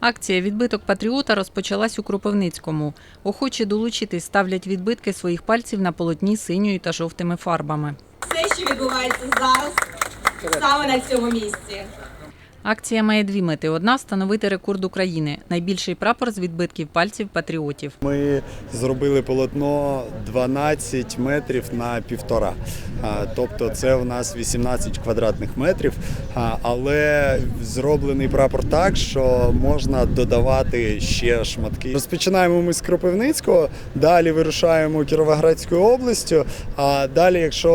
Акція Відбиток патріота розпочалась у Кропивницькому. Охочі долучитись ставлять відбитки своїх пальців на полотні синьою та жовтими фарбами. все, що відбувається зараз, саме на цьому місці. Акція має дві мети: одна встановити рекорд України найбільший прапор з відбитків пальців патріотів. Ми зробили полотно 12 метрів на півтора. Тобто це в нас 18 квадратних метрів. Але зроблений прапор так, що можна додавати ще шматки. Розпочинаємо ми з Кропивницького, далі вирушаємо Кіровоградською областю. А далі, якщо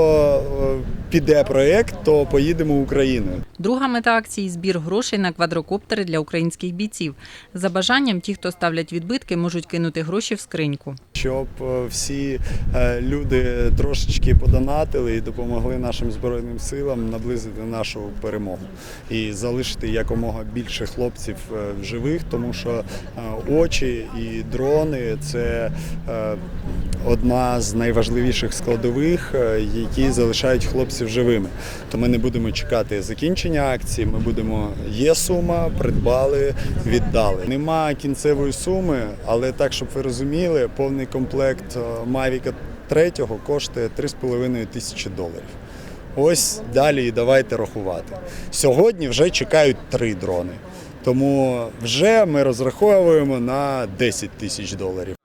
е, піде проєкт, то поїдемо Україною. Друга мета акції збір грошей на квадрокоптери для українських бійців. За бажанням, ті, хто ставлять відбитки, можуть кинути гроші в скриньку. щоб е, всі е, люди трошечки подонатили і допомогли нашим збройним силам наблизити нашу перемогу і залишити якомога більше хлопців е, в живих, тому що очі і дрони це одна з найважливіших складових, е, які залишають хлопців живими. То ми не будемо чекати закінчення акції. Ми будемо є сума, придбали, віддали. Нема кінцевої суми, але так, щоб ви розуміли, повний комплект е, Mavic 3 коштує 3,5 тисячі доларів. Ось далі і давайте рахувати. Сьогодні вже чекають три дрони. Тому вже ми розраховуємо на 10 тисяч доларів.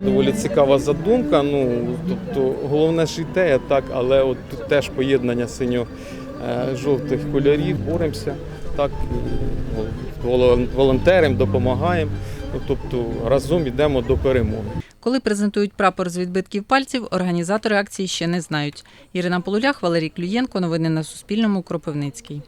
Доволі цікава задумка. Ну тобто головне ж ідея, так, але от тут теж поєднання синьо-жовтих кольорів. Боремося, так волонтерам допомагаємо. Ну, тобто разом йдемо до перемоги. Коли презентують прапор з відбитків пальців, організатори акції ще не знають. Ірина Полулях, Валерій Клюєнко. Новини на Суспільному. Кропивницький.